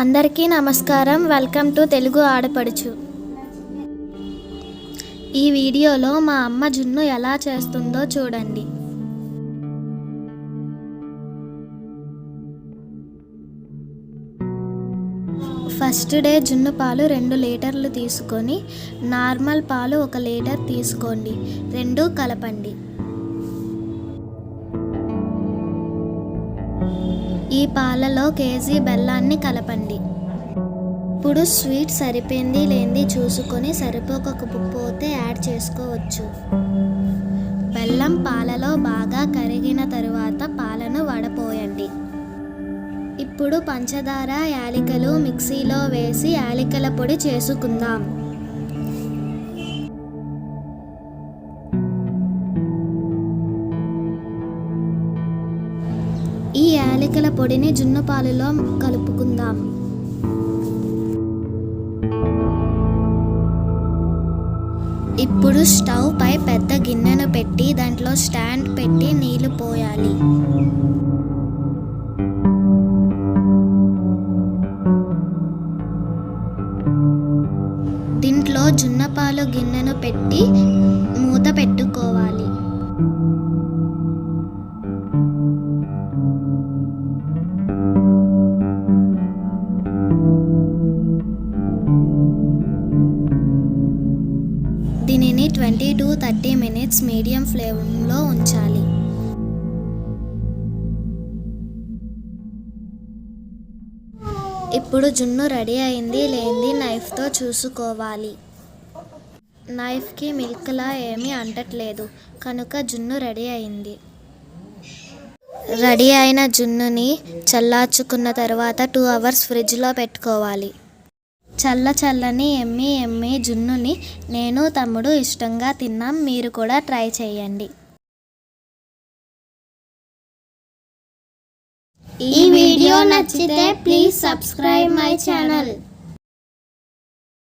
అందరికీ నమస్కారం. Welcome to Telugu ఆడపడుచు. ఈ వీడియోలో మా అమ్మ జున్ను ఎలా చేస్తుందో చూడండి. ఫస్ట్ డే జున్ను పాలు రెండు లీటర్లు తీసుకొని నార్మల్ పాలు ఒక లీటర్ తీసుకోండి. రెండు కలపండి. ఈ పాలలో కేజీ బెల్లాన్ని కలపండి. ఇప్పుడు స్వీట్ సరిపోయింది లేనిది చూసుకొని సరిపోకపోతే యాడ్ చేసుకోవచ్చు. బెల్లం పాలలో బాగా కరిగిన తరువాత పాలను వడపోయండి. ఇప్పుడు పంచదార యాలికలు మిక్సీలో వేసి యాలికల పొడి చేసుకుందాం. ఈ యాలకుల పొడిని జున్ను పాలలో కలుపుకుందాం. ఇప్పుడు స్టవ్ పై పెద్ద గిన్నెను పెట్టి దాంట్లో స్టాండ్ పెట్టి నీళ్ళు పోయాలి. దీంట్లో జున్నపాలు గిన్నెను పెట్టి మూత పెట్టు దీనిని twenty to thirty minutes medium ఫ్లేమ్లో ఉంచాలి. ఇప్పుడు జున్ను రెడీ అయింది లేనిది నైఫ్తో చూసుకోవాలి. నైఫ్కి మిల్క్లా ఏమీ అంటట్లేదు కనుక జున్ను రెడీ అయింది. రెడీ అయిన జున్నుని చల్లార్చుకున్న తర్వాత టూ అవర్స్ ఫ్రిడ్జ్లో పెట్టుకోవాలి. చల్ల చల్లని ఎమ్మి ఎమ్మి జున్నుని నేను తమ్ముడు ఇష్టంగా తిన్నాం మీరు కూడా ట్రై చేయండి. ఈ వీడియో నచ్చితే ప్లీజ్ సబ్స్క్రైబ్ మై ఛానల్.